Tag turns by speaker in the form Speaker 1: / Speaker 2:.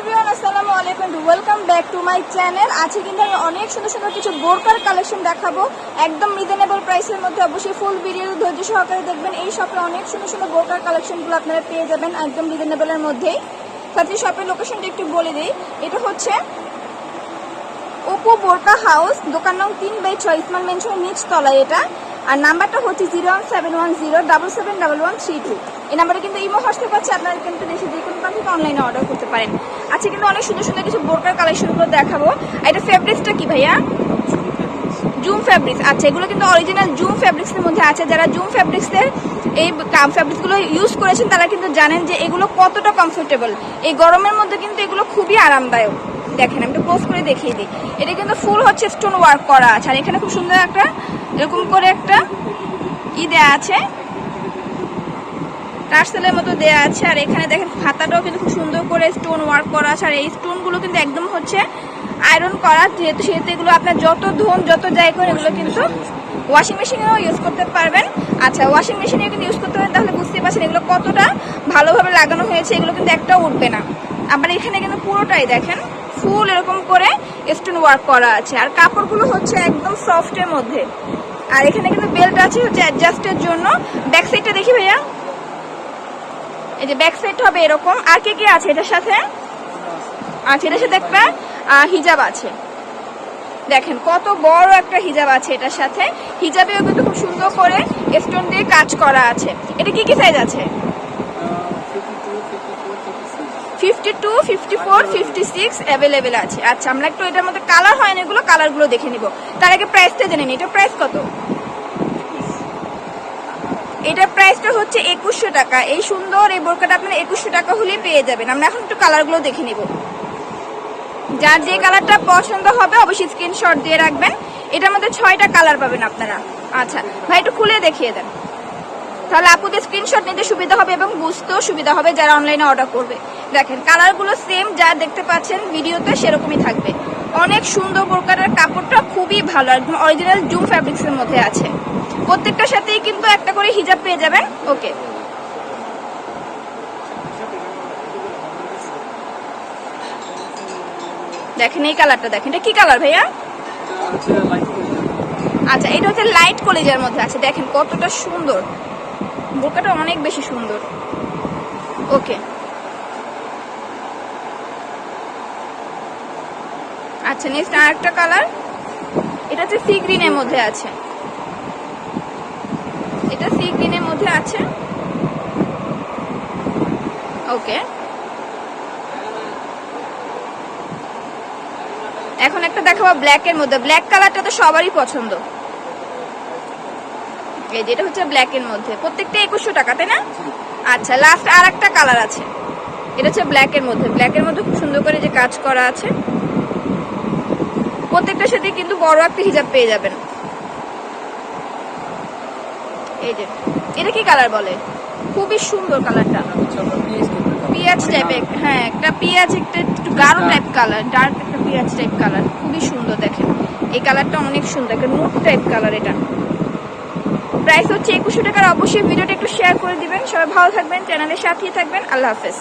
Speaker 1: Everyone আসসালামু আলাইকুম। Welcome back to my channel আজকে কিন্তু আমি অনেক সুন্দর সুন্দর কিছু বোরকার কালেকশন দেখাবো। একদম রিজনেবল প্রাইসের মধ্যে অবশ্যই ফুল ভিডিও ধৈর্য সহকারে দেখবেন। এই শপে অনেক সুন্দর সুন্দর বোরকার কালেকশনগুলো আপনারা পেয়ে যাবেন একদম রিজনেবলের মধ্যেই। সাথে শপের লোকেশনটা একটু বলে দিই। এটা হচ্ছে ওপো বোরকা হাউস দোকান নং তিন বাই ছয় ইসমান মেনশনের নিচ তলায় এটা। আর নাম্বারটা হচ্ছে zero one seven one zero double seven double one three two. এই নাম্বারে কিন্তু ইমো হোয়াটসঅ্যাপ আছে আপনারা কিন্তু দেশে যে কোনো থেকে অনলাইনে অর্ডার করতে পারেন। আজকে কিন্তু অনেক সুন্দর সুন্দর কিছু বোরকার কালেকশনগুলো দেখাবো। এটা ফেব্রিক্সটা কি ভাইয়া? জুম ফ্যাব্রিক্স আচ্ছা এগুলো কিন্তু অরিজিনাল জুম ফ্যাব্রিক্সের মধ্যে আছে। যারা জুম ফ্যাব্রিক্সের এই ফ্যাব্রিক্সগুলো ইউজ করেছেন, তারা কিন্তু জানেন যে এগুলো কতটা কমফোর্টেবল এই গরমের মধ্যে কিন্তু এগুলো খুবই আরামদায়ক। দেখেন, আমি একটু পোস্ট করে দেখিয়ে দিই। এটা কিন্তু ফুল হচ্ছে স্টোন ওয়ার্ক করা আছে। আর এখানে খুব সুন্দর একটা এরকম করে একটা ই দেয়া আছে। টার্সেলের মতো দেয়া আছে। আর এখানে দেখেন, খাতাটাও কিন্তু খুব সুন্দর করে স্টোন ওয়ার্ক করা আছে। আর এই স্টোনগুলো কিন্তু একদম হচ্ছে আয়রন করা, যেহেতু সেহেতু এগুলো আপনার যত ধুন যত যাই করে এগুলো কিন্তু ওয়াশিং মেশিনেও ইউজ করতে পারবেন। আচ্ছা ওয়াশিং মেশিনে কিন্তু ইউজ করতে পারেন তাহলে বুঝতে পারছেন এগুলো কতটা ভালোভাবে লাগানো হয়েছে, এগুলো কিন্তু একটাও উঠবে না। আবার এখানে কিন্তু পুরোটাই দেখেন ফুল এরকম করে স্টোন ওয়ার্ক করা আছে। আর কাপড়গুলো হচ্ছে একদম সফটের মধ্যে। আর এখানে কিন্তু বেল্ট আছে, হচ্ছে অ্যাডজাস্টের জন্য। ব্যাক সাইডটা দেখি ভাইয়া। এই যে ব্যাক সাইড হবে এরকম। আর কে কে আছে এটার সাথে? আচ্ছা এটার সাথে একটা হিজাব আছে। দেখেন, কত বড় একটা হিজাব আছে এটার সাথে। হিজাবেও কিন্তু খুব সুন্দর করে স্টোন দিয়ে কাজ করা আছে। এটা কি কি সাইজ আছে? Fifty two fifty four fifty six available আছে। আচ্ছা আমরা একটু এটার মধ্যে কালার হয় না এগুলো কালারগুলো দেখে নিব। তার আগে প্রাইসটা জেনে নিই। এটা প্রাইস কত? এটার প্রাইসটা হচ্ছে একুশশো টাকা। এই সুন্দর এই বোরকাটা আপনারা একুশশো টাকা হলেই পেয়ে যাবেন। আমরা এখন একটু কালারগুলো দেখে নিব। যার যে কালারটা পছন্দ হবে, অবশ্যই স্ক্রিনশট দিয়ে রাখবেন। এটার মধ্যে ছয়টা কালার পাবেন আপনারা। আচ্ছা ভাই, একটু খুলে দেখিয়ে দেন। তাহলে আপুদের স্ক্রিনশট নিতে সুবিধা হবে এবং বুঝতেও সুবিধা হবে যারা অনলাইনে অর্ডার করবে। দেখেন কালারগুলো সেম যা দেখতে পাচ্ছেন ভিডিওতে সেরকমই থাকবে। অনেক সুন্দর প্রকারের কাপড়টা খুবই ভালো একদম অরিজিনাল জুম ফ্যাব্রিক্সের মধ্যে আছে। প্রত্যেকটার সাথেই কিন্তু একটা করে হিজাব পেয়ে যাবেন। ওকে। দেখেন এই কালারটা দেখেন এটা কি কালার ভাইয়া? আচ্ছা এটা হচ্ছে লাইট কলেজের মধ্যে আছে। দেখেন কতটা সুন্দর। বোরকাটা অনেক বেশি সুন্দর। ওকে। আচ্ছা নেক্সট আর একটা কালার এটা হচ্ছে সি গ্রিনের মধ্যে আছে। এটা সি গ্রিনের মধ্যে আছে। ওকে। এখন একটা দেখাবো ব্ল্যাক এর মধ্যে। ব্ল্যাক কালারটা তো সবারই পছন্দ। এই যেটা হচ্ছে ব্ল্যাক এর মধ্যে। প্রত্যেকটা একুশশো টাকা, তাই না? আচ্ছা লাস্ট আর একটা কালার আছে। এটা হচ্ছে ব্ল্যাক এর মধ্যে। ব্ল্যাক এর মধ্যে খুব সুন্দর করে যে কাজ করা আছে। প্রত্যেকটার সাথে কিন্তু বড় একটা হিজাব পেয়ে যাবেন। এই যে, এটা কি কালার বলে? খুবই সুন্দর কালারটা পিঁয়াজ টাইপের হ্যাঁ একটা পিঁয়াজ, একটা একটু গাঢ় টাইপ কালার ডার্ক একটা পিঁয়াজ টাইপ কালার খুবই সুন্দর দেখেন। এই কালারটা অনেক সুন্দর, একটা নোট টাইপ কালার এটা। প্রাইস হচ্ছে একুশশো টাকার। অবশ্যই ভিডিওটা একটু শেয়ার করে দিবেন। সবাই ভালো থাকবেন চ্যানেলের সাথেই থাকবেন। আল্লাহ হাফেজ।